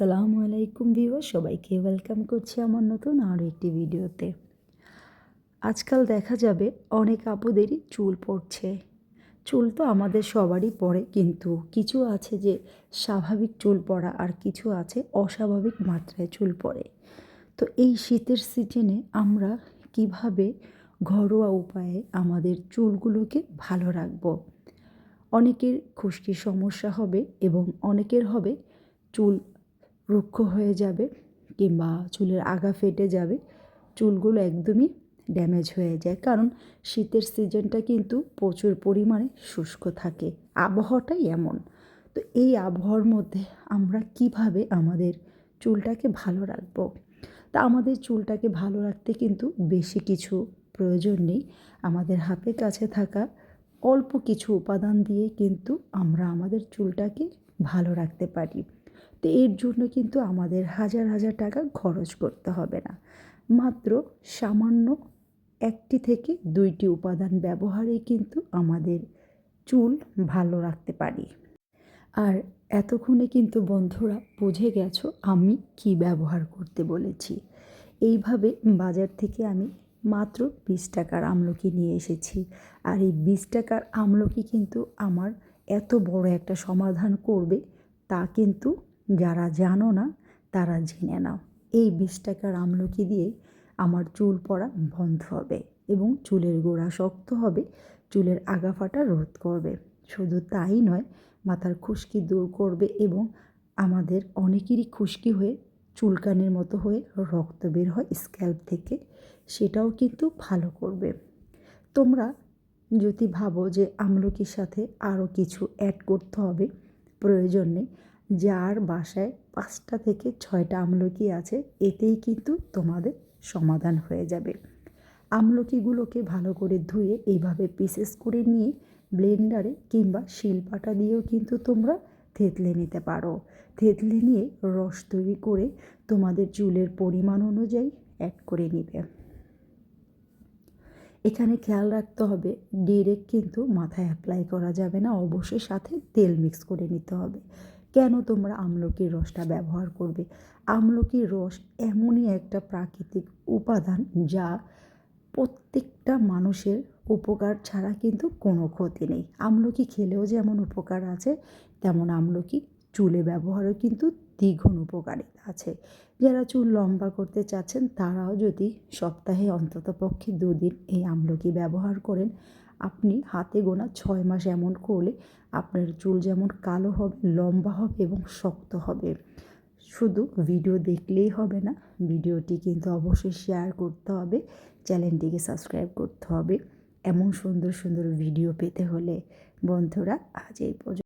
আসসালামু আলাইকুম ভিউয়ার সবাইকে ওয়েলকাম করছি আমার নতুন আরও একটি ভিডিওতে। আজকাল দেখা যাবে অনেক আপুদেরই চুল পড়ছে। চুল তো আমাদের সবারই পড়ে, কিন্তু কিছু আছে যে স্বাভাবিক চুল পড়া আর কিছু আছে অস্বাভাবিক মাত্রায় চুল পড়ে। তো এই শীতের সিজনে আমরা কীভাবে ঘরোয়া উপায়ে আমাদের চুলগুলোকে ভালো রাখব? অনেকের খুশকির সমস্যা হবে এবং অনেকের হবে চুল রুক্ষ হয়ে যাবে কিংবা চুলের আগা ফেটে যাবে, চুলগুলো একদমই ড্যামেজ হয়ে যায়। কারণ শীতের সিজনটা কিন্তু প্রচুর পরিমাণে শুষ্ক থাকে। আবহাওয়াটাই এমন। তো এই আবহাওয়ার মধ্যে আমরা কীভাবে আমাদের চুলটাকে ভালো রাখব? তা আমাদের চুলটাকে ভালো রাখতে কিন্তু বেশি কিছু প্রয়োজন নেই। আমাদের হাতের কাছে থাকা অল্প কিছু উপাদান দিয়ে কিন্তু আমরা আমাদের চুলটাকে ভালো রাখতে পারি। তো এর জন্য কিন্তু আমাদের হাজার হাজার টাকা খরচ করতে হবে না। মাত্র সামান্য একটি থেকে দুইটি উপাদান ব্যবহারে কিন্তু আমাদের চুল ভালো রাখতে পারি। আর এতক্ষণে কিন্তু বন্ধুরা বুঝে গেছো আমি কি ব্যবহার করতে বলেছি। এইভাবে বাজার থেকে আমি মাত্র বিশ টাকার আমলকি নিয়ে এসেছি। আর এই বিশ টাকার আমলকি কিন্তু আমার এত বড় একটা সমাধান করবে তা কিন্তু যারা জানো না, তারা জেনে নাও। এই বিশ টাকার আমলকি দিয়ে আমার চুল পড়া বন্ধ হবে এবং চুলের গোড়া শক্ত হবে, চুলের আগা ফাটা রোধ করবে। শুধু তাই নয়, মাথার খুশকি দূর করবে এবং আমাদের অনেকেরই খুশকি হয়ে, চুলকানের মতো হয়ে রক্ত বের হয় স্ক্যাল্প থেকে, সেটাও কিন্তু ভালো করবে। তোমরা যদি ভাবো যে আমলকির সাথে আরও কিছু অ্যাড করতে হবে, প্রয়োজন নেই। যার বাসায় পাঁচটা থেকে ছয়টা আমলকি আছে, এতেই কিন্তু তোমাদের সমাধান হয়ে যাবে। আমলকিগুলোকে ভালো করে ধুয়ে এইভাবে পিসেস করে নিয়ে ব্লেন্ডারে কিংবা শিলপাটা দিয়েও কিন্তু তোমরা থেতলে নিতে পারো। থেতলে নিয়ে রস তৈরি করে তোমাদের চুলের পরিমাণ অনুযায়ী অ্যাড করে নিবে। এখানে খেয়াল রাখতে হবে ডিরেক্ট কিন্তু মাথায় অ্যাপ্লাই করা যাবে না, অবশ্যই সাথে তেল মিক্স করে নিতে হবে। কেন তোমরা আমলকির রসটা ব্যবহার করবে? আমলকির রস এমনই একটা প্রাকৃতিক উপাদান যা প্রত্যেকটা মানুষের উপকার ছাড়া কিন্তু কোনো ক্ষতি নেই। আমলকি খেলেও যেমন উপকার আছে, তেমন আমলকি চুলে ব্যবহারও কিন্তু দ্বিগুণ উপকারিতা আছে। যারা চুল লম্বা করতে চাচ্ছেন, তারাও যদি সপ্তাহে অন্তত পক্ষে দুদিন এই আমলকি ব্যবহার করেন আপনি হাতে গোনা ছয় মাস এমন করলে আপনার চুল যেমন কালো হবে, লম্বা হবে এবং শক্ত হবে। শুধু ভিডিও দেখলেই হবে না, ভিডিওটি কিন্তু অবশ্যই শেয়ার করতে হবে, চ্যানেলটিকে সাবস্ক্রাইব করতে হবে। এমন সুন্দর সুন্দর ভিডিও পেতে হলে বন্ধুরা আজ এই পর্যন্ত